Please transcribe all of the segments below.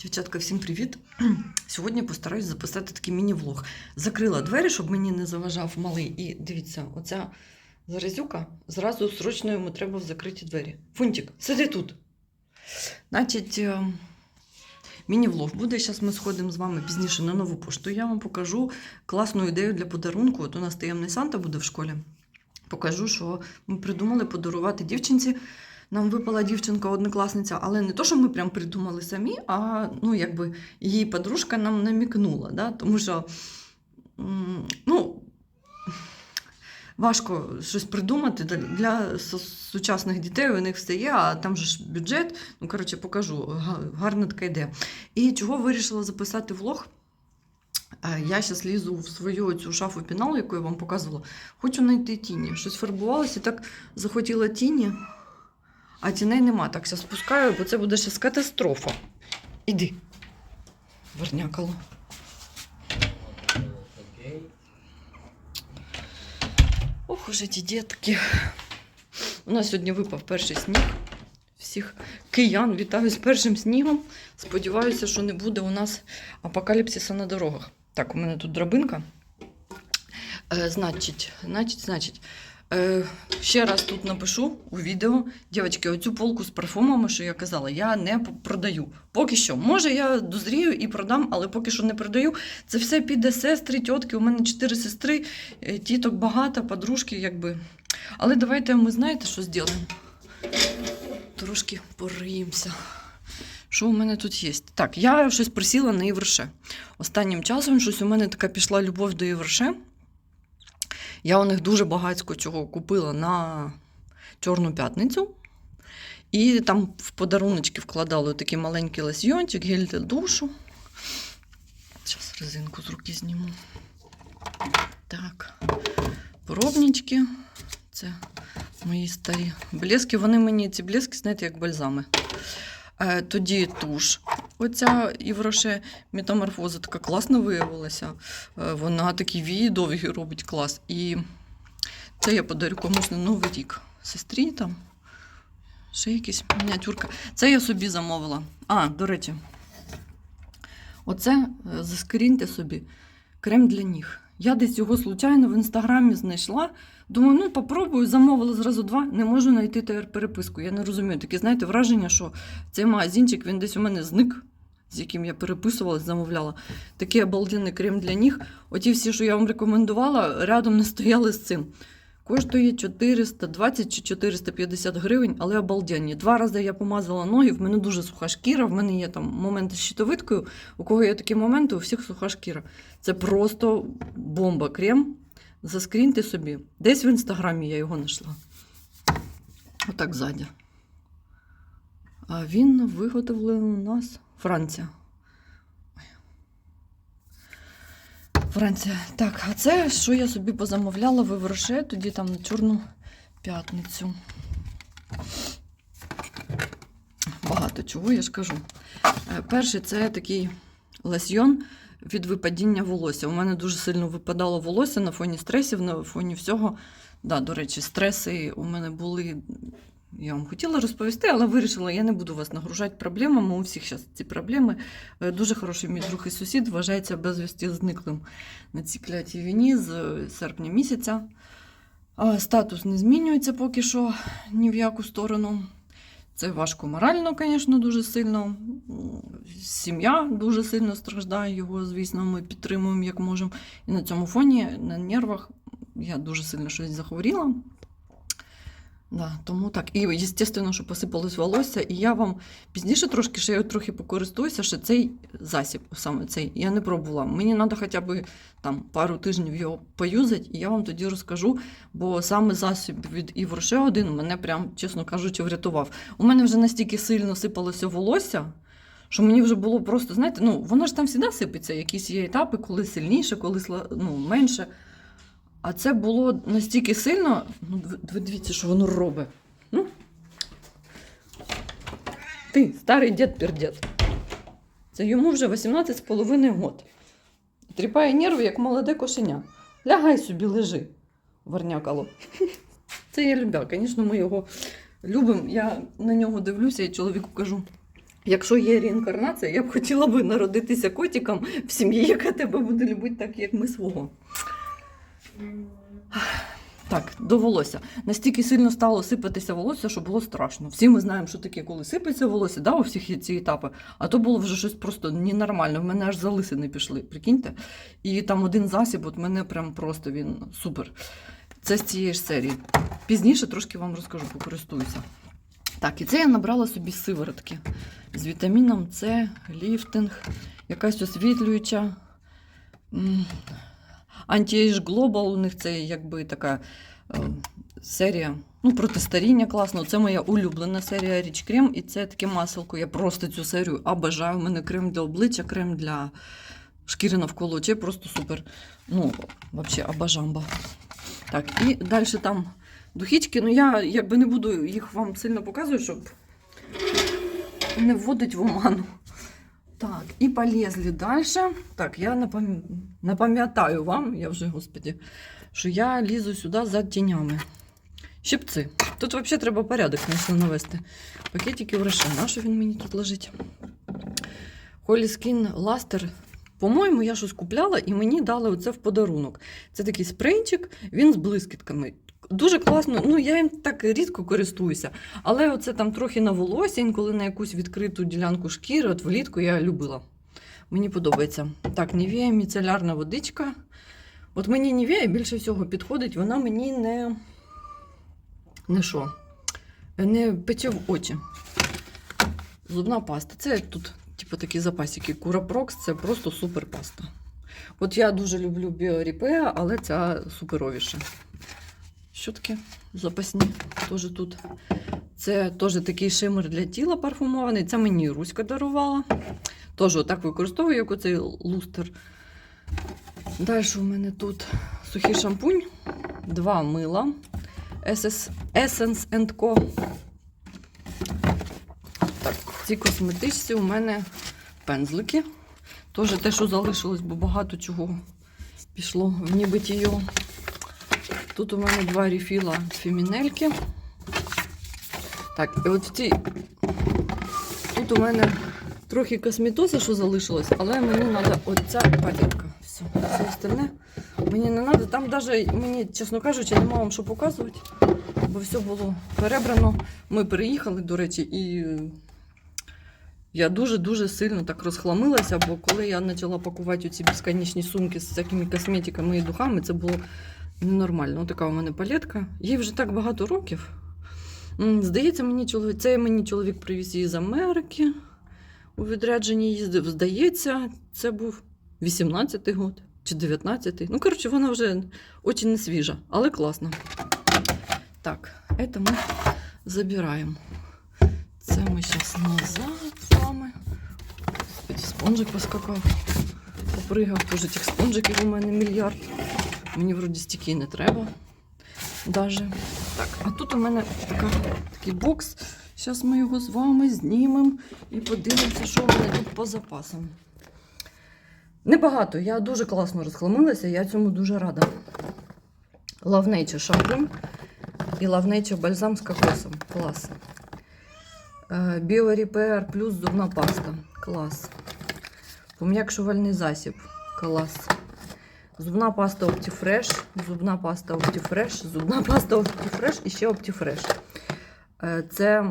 Дівчатка, всім привіт! Сьогодні постараюсь записати такий міні-влог. Закрила двері, щоб мені не заважав малий. І дивіться, оця заразюка зразу срочно йому треба в закриті двері. Фунтик, сиди тут. Значить, е, міні-влог буде. Зараз ми сходимо з вами пізніше на нову пошту. Я вам покажу класну ідею для подарунку. От у нас таємний Санта буде в школі. Покажу, що ми придумали подарувати дівчинці. Нам випала дівчинка однокласниця, але не то, що ми прям придумали самі, а ну, якби її подружка нам намікнула. Да? Тому що ну, важко щось придумати для- сучасних дітей. У них все є, а там же ж бюджет. Ну, коротше, покажу. Га- Гарна така ідея. І чого вирішила записати влог? Е, Я зараз лізу в свою цю шафу піналу, яку я вам показувала. Хочу знайти тіні. Щось фарбувалося і так захотіла тіні. А тіней нема. Так, зараз спускаю, бо це буде зараз катастрофа. Іди. Вернякало. Ох уже ті дітки. У нас сьогодні випав перший сніг. Всіх киян вітаю з першим снігом. Сподіваюся, що не буде у нас апокаліпсиса на дорогах. Так, у мене тут драбинка. Е, значить, значить, значить. Е, ще раз тут напишу у відео. Дівчатки, оцю полку з парфумами, що я казала, я не продаю. Поки що. Може, я дозрію і продам, але поки що не продаю. Це все піде сестри, тітки. У мене чотири сестри, е, тіток багато, подружки, якби. Але давайте ми знаєте, що зробимо? Трошки пориємося. Що у мене тут є? Так, я щось присіла на Євроше. Останнім часом щось у мене така пішла любов до Євроше. Я у них дуже багатько чого купила на Чорну п'ятницю. І там в подаруночки вкладали такий маленький лосьйончик, гель для душу. Зараз резинку з руки зніму. Так, пробнички. Це мої старі блески. Вони мені ці блески, знаєте, як бальзами. Е, тоді туш. Оця Євроше метаморфоза така класна виявилася. Е, Вона такі вії довгі робить клас. І це я подарю комусь на Новий рік. Сестрі там. Ще якісь мініатюрка. Це я собі замовила. А, до речі, оце е, заскріньте собі крем для ніг. Я десь його случайно в інстаграмі знайшла. Думаю, ну попробую, замовила зразу два. Не можу знайти тепер переписку. Я не розумію. Таке, знаєте, враження, що цей магазинчик він десь у мене зник, з яким я переписувалась, замовляла. Такий обалденний крем для ніг. Оті всі, що я вам рекомендувала, рядом не стояли з цим. Коштує 420 чи 450 гривень, але обалденні. Два рази я помазала ноги, в мене дуже суха шкіра, в мене є там моменти з щитовидкою. У кого є такі моменти, у всіх суха шкіра. Це просто бомба крем. Заскріньте собі. Десь в інстаграмі я його знайшла. Отак ззаді. А він виготовлений у нас Франція. Франція. Так, а це що я собі позамовляла в Євроше, тоді там на Чорну п'ятницю. Багато чого, я ж кажу. Е, Перший це такий лосьйон від випадіння волосся. У мене дуже сильно випадало волосся на фоні стресів, на фоні всього. Да, до речі, стреси у мене були. Я вам хотіла розповісти, але вирішила, я не буду вас нагружати проблемами. У всіх зараз ці проблеми. Е, Дуже хороший мій друг і сусід вважається безвісті зниклим на цій клятій війні з серпня місяця. Статус не змінюється поки що ні в яку сторону. Це важко морально, звісно, дуже сильно. Сім'я дуже сильно страждає його, звісно, ми підтримуємо як можемо. І на цьому фоні, на нервах, я дуже сильно щось захворіла. Да, тому так. І, звісно, що посипалось волосся, і я вам пізніше трошки ще я трохи покористуюся, що цей засіб, саме цей, я не пробувала. Мені треба хоча б там пару тижнів його поюзати, і я вам тоді розкажу, бо саме засіб від Івроше один мене прям, чесно кажучи, врятував. У мене вже настільки сильно сипалося волосся, що мені вже було просто, знаєте, ну воно ж там завжди сипеться, якісь є етапи, коли сильніше, коли ну, менше. А це було настільки сильно, ну, дивіться, що воно робить. Ну? Ти, старий дід пердід. Це йому вже 18 з половиною год. Тріпає нерви, як молоде кошеня. Лягай собі, лежи, варнякало. Це я любя. Звісно, ми його любимо. Я на нього дивлюся і чоловіку кажу: Якщо є реінкарнація, я б хотіла би народитися котиком в сім'ї, яка тебе буде любити так, як ми свого. Так, до волосся. Настільки сильно стало сипатися волосся, що було страшно. Всі ми знаємо, що таке, коли сипеться волосся, да, у всіх є ці етапи. А то було вже щось просто ненормально. В мене аж залисини пішли, прикиньте. І там один засіб, от мене прям просто він супер. Це з цієї ж серії. Пізніше трошки вам розкажу, покористуюся. Так, і це я набрала собі сиворотки з вітаміном С, ліфтинг, якась освітлююча. Anti-Age Global, у них це якби така е, серія. Ну, проти старіння класно. Це моя улюблена серія Річ Крем, і це таке маселко. Я просто цю серію обожаю. У мене крем для обличчя, крем для шкіри навколо очей. Просто супер. Ну, взагалі, обожамба. Так, і далі там духічки. Ну, я якби не буду їх вам сильно показувати, щоб не вводить в оману. Так, і полезли далі. Так, я напам'ятаю вам, я вже, господі, що я лізу сюди за тінями. Щипці. Тут взагалі треба порядок навести. Пакетики врача. На що він мені тут лежить? Холі Skin Laster. По-моєму, я щось купляла і мені дали оце в подарунок. Це такий спрейчик, він з блискітками. Дуже класно, ну я їм так рідко користуюся. Але оце там трохи на волосся, інколи на якусь відкриту ділянку шкіри, от влітку я любила. Мені подобається. Так, Нівея міцелярна водичка. От мені Нівея більше всього підходить, вона мені не. Не що? Не пече в очі. Зубна паста. Це тут, типу, такі запасики. Курапрокс це просто супер паста. От я дуже люблю біоріпеа, але ця суперовіша. Що таке? Запасні теж тут. Це теж такий шимер для тіла парфумований. Це мені Руська дарувала. Теж отак використовую, як оцей лустер. Далі у мене тут сухий шампунь, два мила. SS Essence Co. Так, в косметичці у мене пензлики. Теж те, що залишилось, бо багато чого пішло в небитіє. Тут у мене два рефіла фемінельки. Так, і от в. Тут у мене трохи косметози, що залишилось, але мені треба оця палітка. Все, все остальне мені не треба. Там навіть мені, чесно кажучи, нема вам що показувати, бо все було перебрано. Ми переїхали, до речі, і я дуже-дуже сильно так розхламилася, бо коли я почала пакувати ці безконечні сумки з всякими косметиками і духами, це було ненормально. Ось така у мене палетка. Їй вже так багато років. Здається, мені чоловік, це мені чоловік привіз її з Америки. У відрядженні їздив. Здається, це був 18-й год чи 19-й. Ну, коротше, вона вже дуже не свіжа, але класна. Так, це ми забираємо. Це ми зараз назад з вами. Спонжик поскакав, попригав. Тоже тих спонжиків у мене мільярд. Мені вроді стільки не треба. Даже. Так, а тут у мене така, такий бокс. Зараз ми його з вами знімемо і подивимося, що у мене тут по запасам. Небагато, я дуже класно розхламилася, я цьому дуже рада. Nature шампунь і Nature бальзам з кокосом. Клас. Біорепер плюс зубна паста. Клас. Пом'якшувальний засіб. Клас. Зубна паста OptiFresh, зубна паста OptiFresh, зубна паста OptiFresh і ще OptiFresh. Е, Це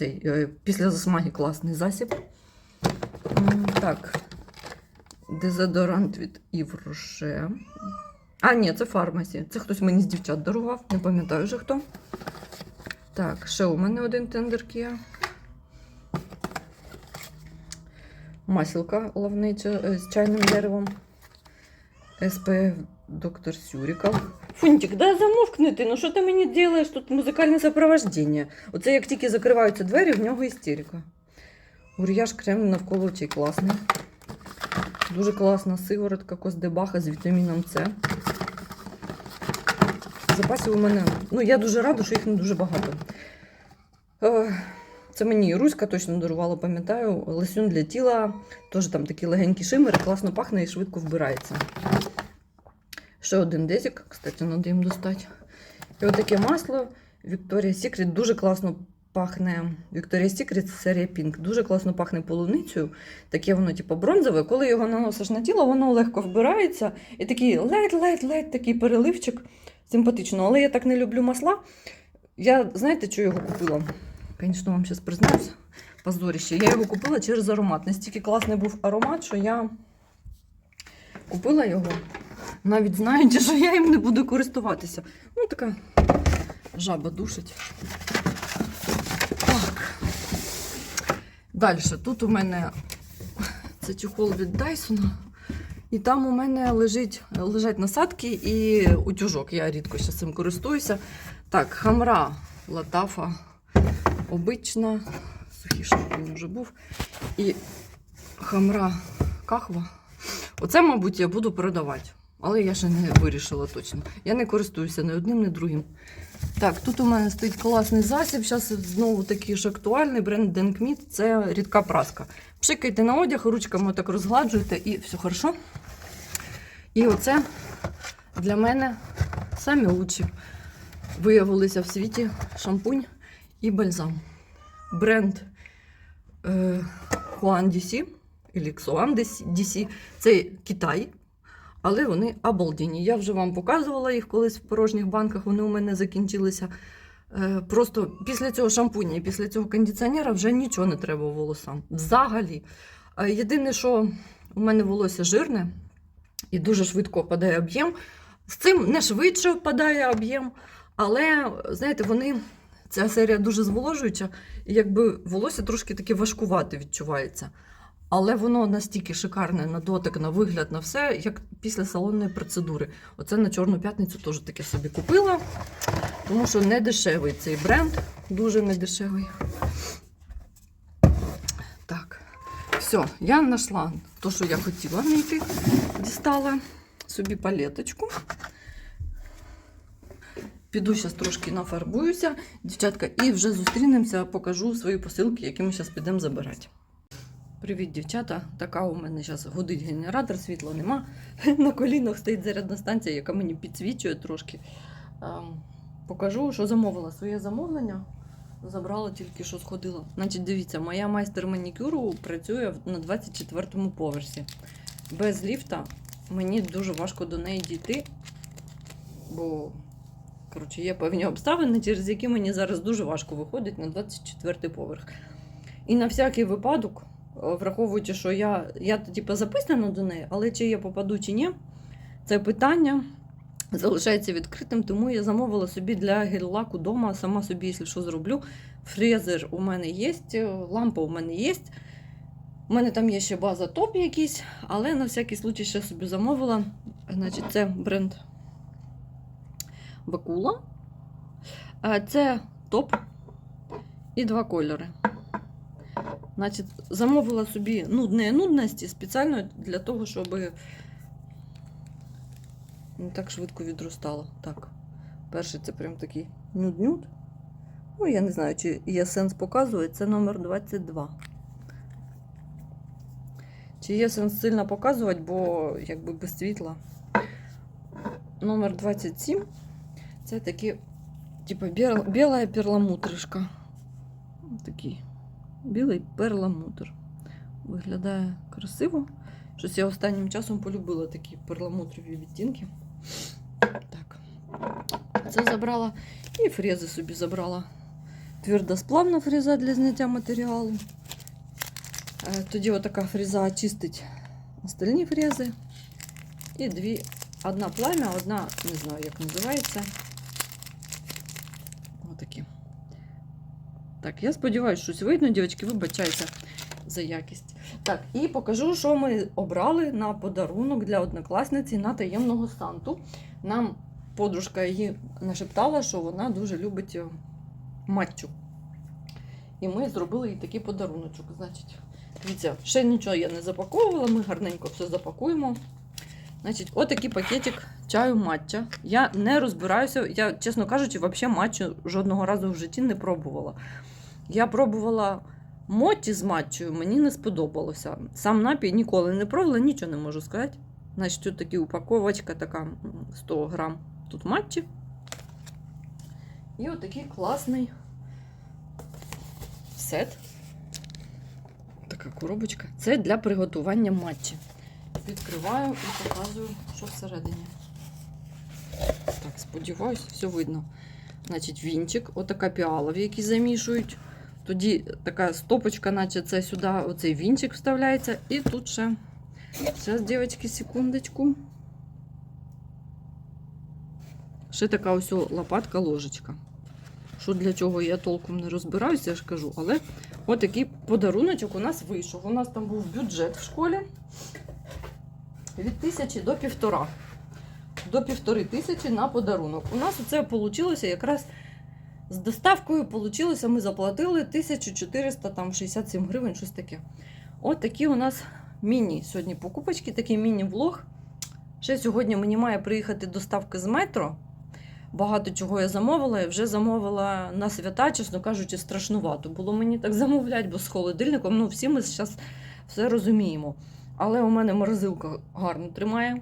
е, після засмаги класний засіб. Так. Дезодорант від Rocher. А, ні, це фармасі. Це хтось мені з дівчат дарував, не пам'ятаю вже хто. Так, ще у мене один тендер. Масілка лавнича е, з чайним деревом. СПФ доктор Сюріков. Фунтик, да замовкни ти, ну що ти мені робиш? Тут музикальне сопровождення. Оце як тільки закриваються двері, в нього істерика. Ур'яж крем навколо очей класний. Дуже класна сиворотка Коздебаха з вітаміном С. Запасів у мене. Ну, я дуже рада, що їх не дуже багато. Е, Це мені Руська точно дарувала, пам'ятаю. Лосьон для тіла. Теж там такі легенькі шимери, класно пахне і швидко вбирається. Ще один дезик, кстати, треба їм достати. І отаке масло Victoria's Secret дуже класно пахне Victoria's Secret серія Pink. Дуже класно пахне полуницею. Таке воно, типу, бронзове. Коли його наносиш на тіло, воно легко вбирається. І такий ледь-ледь-ледь такий переливчик. Симпатично. Але я так не люблю масла. Я, знаєте, що його купила? Звісно, вам зараз признаюся. Позоріще. Я його купила через аромат. Настільки класний був аромат, що я купила його, навіть знаючи, що я їм не буду користуватися. Ну, така жаба душить. Так. Далі. Тут у мене це чехол від Дайсона. І там у мене лежить, лежать насадки і утюжок. Я рідко ще цим користуюся. Так, хамра латафа обична. Сухий шампунь вже був. І хамра кахва. Оце, мабуть, я буду продавати. Але я ще не вирішила точно. Я не користуюся ні одним, ні другим. Так, тут у мене стоїть класний засіб. Зараз знову такий ж актуальний бренд Denkmit. Це рідка праска. Пшикайте на одяг, ручками так розгладжуєте і все хорошо. І оце для мене самі лучші виявилися в світі шампунь і бальзам. Бренд е, Huan DC, Xuan DC. Це Китай. Але вони обалденні. Я вже вам показувала їх колись в порожніх банках, вони у мене закінчилися. Е, Просто після цього шампуня і після цього кондиціонера вже нічого не треба волосам. Взагалі. Е, Єдине, що у мене волосся жирне і дуже швидко падає об'єм. З цим не швидше впадає об'єм, але, знаєте, вони. Ця серія дуже зволожуюча, і якби волосся трошки таке важкувате відчувається. Але воно настільки шикарне на дотик, на вигляд, на все, як після салонної процедури. Оце на Чорну п'ятницю теж таке собі купила, тому що не дешевий цей бренд, дуже не дешевий. Так, все, я знайшла те, що я хотіла знайти. Дістала собі палеточку. Піду зараз трошки нафарбуюся, дівчатка, і вже зустрінемося, покажу свої посилки, які ми зараз підемо забирати. Привіт, дівчата. Така у мене зараз гудить генератор, світла нема. На колінах стоїть зарядна станція, яка мені підсвічує трошки. Ем, покажу, що замовила своє замовлення. Забрала тільки що сходила. Значить, дивіться, моя майстер манікюру працює на 24-му поверсі. Без ліфта мені дуже важко до неї дійти, бо коротше, є певні обставини, через які мені зараз дуже важко виходить на 24-й поверх. І на всякий випадок, враховуючи, що я, я типу, записана до неї, але чи я попаду чи ні, це питання залишається відкритим, тому я замовила собі для гель-лаку вдома, сама собі, якщо що, зроблю. Фрезер у мене є, лампа у мене є. У мене там є ще база топ якийсь, але на всякий случай ще собі замовила. Значить, це бренд Бакула. Е, Це топ і два кольори. Значить, замовила собі нудної нудності спеціально для того, щоб не так швидко відростало. Так, перший це прям такий нюд-нюд. Ну, я не знаю, чи є сенс показувати. Це номер 22. Чи є сенс сильно показувати, бо якби без світла. Номер 27. Це такі, типу, біла перламутришка. Такий білий перламутр. Виглядає красиво. Щось я останнім часом полюбила такі перламутрові відтінки. Так. Це забрала. І фрези собі забрала. Твердосплавна фреза для зняття матеріалу. Е, Тоді отака фреза чистить остальні фрези. І дві. Одна пламя, одна, не знаю, як називається. Так, я сподіваюся, щось видно, дівчатки, вибачайте за якість. Так, і покажу, що ми обрали на подарунок для однокласниці на таємного санту. Нам подружка її нашептала, що вона дуже любить е, матчу. І ми зробили їй такий подаруночок. Значить, дивіться, ще нічого я не запаковувала, ми гарненько все запакуємо. Значить, отакий пакетик чаю матча. Я не розбираюся, я, чесно кажучи, взагалі матчу жодного разу в житті не пробувала. Я пробувала моті з матчою, мені не сподобалося. Сам напій ніколи не пробувала, нічого не можу сказати. Значить, тут така упаковочка, така 100 грам тут матчі. І отакий класний сет. Така коробочка. Це для приготування матчі. Відкриваю і показую, що всередині. Так, сподіваюсь, все видно. Значить, вінчик, отака піала, в якій замішують. Тоді така стопочка, наче це сюди оцей вінчик вставляється. І тут ще. Зараз, дівчатки, секундочку. Ще така ось лопатка, ложечка. Що для чого я толком не розбираюся, я ж кажу. Але отакий подаруночок у нас вийшов. У нас там був бюджет в школі від тисячі до півтора. До півтори тисячі на подарунок. У нас це вийшло якраз з доставкою. Получилося, ми заплатили 1467 гривень, щось таке. От такі у нас міні сьогодні покупочки, такий міні-влог. Ще сьогодні мені має приїхати доставка з метро. Багато чого я замовила, і вже замовила на свята, чесно кажучи, страшнувато. Було мені так замовляти, бо з холодильником, ну всі ми зараз все розуміємо. Але у мене морозилка гарно тримає.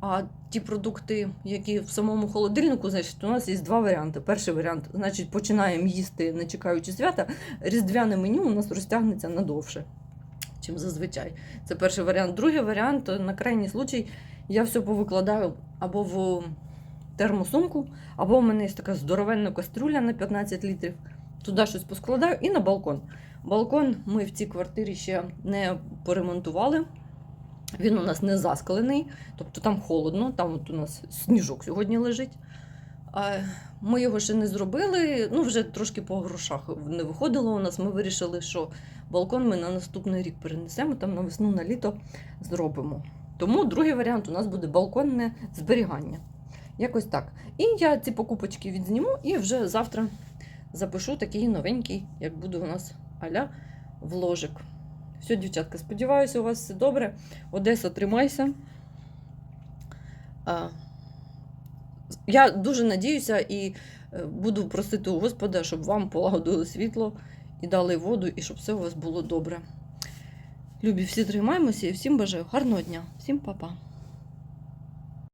А, ті продукти, які в самому холодильнику, значить, у нас є два варіанти. Перший варіант, значить, починаємо їсти, не чекаючи свята. Різдвяне меню у нас розтягнеться надовше, чим зазвичай. Це перший варіант. Другий варіант, на крайній случай, я все повикладаю або в термосумку, або в мене є така здоровенна кастрюля на 15 літрів. Туди щось поскладаю і на балкон. Балкон ми в цій квартирі ще не поремонтували. Він у нас не заскалений, тобто там холодно, там от у нас сніжок сьогодні лежить. Ми його ще не зробили, ну вже трошки по грошах не виходило у нас. Ми вирішили, що балкон ми на наступний рік перенесемо, там на весну, на літо зробимо. Тому другий варіант у нас буде балконне зберігання. Якось так. І я ці покупочки відзніму і вже завтра запишу такий новенький, як буде у нас аля вложик. Все, дівчатка, сподіваюся, у вас все добре. Одеса, тримайся. Я дуже надіюся і е, буду просити у Господа, щоб вам полагодили світло і дали воду, і щоб все у вас було добре. Любі, всі тримаємося і всім бажаю гарного дня. Всім па-па.